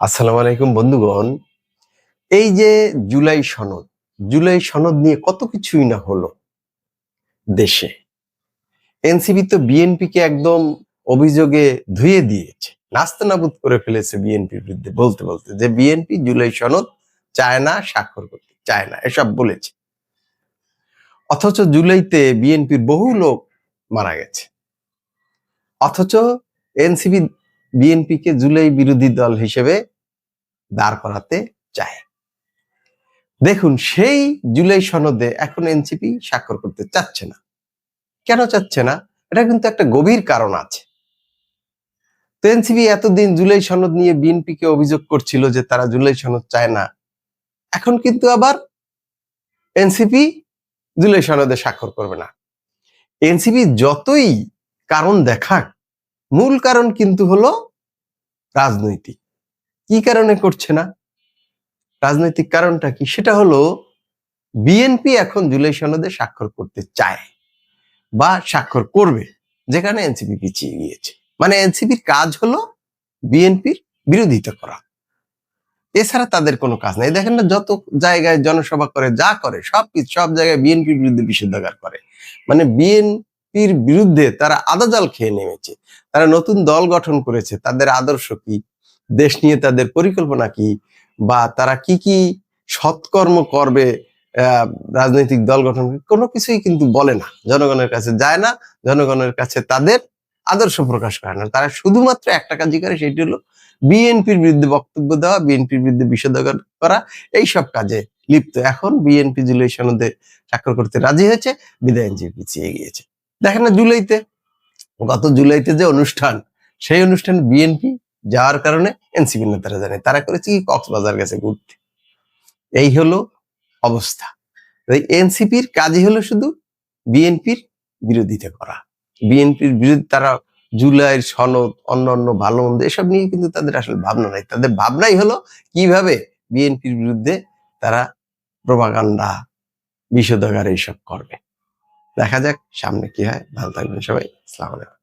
আসসালামু আলাইকুম বন্ধুগণ। এই যে জুলাই সনদ জুলাই সনদ নিয়ে কত কিছুই না হলো দেশে। এনসিপি তো বিএনপি কে একদম অভিযোগে ধুয়ে দিয়েছে, নাস্তানাবুদ করে ফেলেছে বিএনপির বিরুদ্ধে বলতে বলতে যে বিএনপি জুলাই সনদ চায় না, স্বাক্ষর করতে চায় না, এসব বলেছে। অথচ জুলাইতে বিএনপির বহু লোক মারা গেছে। অথচ এনসিপি বিএনপিকে জুলাই বিরোধী দল হিসেবে দাঁড় করাতে চায়। দেখুন, সেই জুলাই সনদে এখন এনসিপি স্বাক্ষর করতে চাচ্ছে না। কেন চাচ্ছে না? এটা কিন্তু একটা গভীর কারণ আছে। তো এনসিপি এতদিন জুলাই সনদ নিয়ে বিএনপিকে অভিযোগ করছিল যে তারা জুলাই সনদ চায় না। এখন কিন্তু আবার এনসিপি জুলাই সনদে স্বাক্ষর করবে না। এনসিপি যতই কারণ দেখাক মূল কারণ কিন্তু হলো রাজনৈতিক। কি কারণে করছে না? রাজনৈতিক কারণটা কি? সেটা হলো বিএনপি এখন জুলাই সনদে স্বাক্ষর করতে চায় বা স্বাক্ষর করবে, যেখানে এনসিপি পিছিয়ে গিয়েছে। মানে এনসিপির কাজ হলো বিএনপির বিরোধিতা করা। এছাড়া তাদের কোনো কাজ নাই। দেখেন না, যত জায়গায় জনসভা করে, যা করে সব সব জায়গায় বিএনপির বিরুদ্ধে নিষেধাজ্ঞা করে। মানে বিএনপির বিরুদ্ধে তারা আদাজাল খেয়ে নেমেছে। তারা নতুন দল গঠন করেছে। তাদের আদর্শ কি? দেশ নিয়ে তাদের পরিকল্পনা কি? বা তারা কি কি সৎকর্ম করবে রাজনৈতিক দল গঠন কোনো কিছুই কিন্তু বলে না। জনগণের কাছে যায় না, জনগণের কাছে তাদের আদর্শ প্রকাশ করে না। তারা শুধুমাত্র একটা কাজই করে সেটি হলো বিএনপির বিরুদ্ধে বক্তব্য দেওয়া, বিএনপির বিরুদ্ধে বিষোদ্গার করা এইসব কাজে লিপ্ত। এখন বিএনপি জুলাই সনদে স্বাক্ষর করতে রাজি হয়েছে, বিদায় এনজিপি পিছিয়ে গিয়েছে। দেখেন না জুলাইতে। গত জুলাইতে যে অনুষ্ঠান, সেই অনুষ্ঠান বিএনপি যাওয়ার কারণে এনসিপি নেতারা জানে, তারা করেছে কি? কক্সবাজার গেছে ঘুরতে। এই হলো অবস্থা। এনসিপির কাজই হলো শুধু বিএনপির বিরোধিতা করা। বিএনপির বিরুদ্ধে তারা জুলাইয়ের সনদ অন্য অন্য ভালো মন্দ এসব নিয়ে কিন্তু তাদের আসলে ভাবনা নাই। তাদের ভাবনাই হলো কীভাবে বিএনপির বিরুদ্ধে তারা প্রভাকাণ্ডা বিষোদগার এইসব করবে। দেখা যাক সামনে কি হয়। ভালো থাকবেন সবাই। আসসালামু আলাইকুম।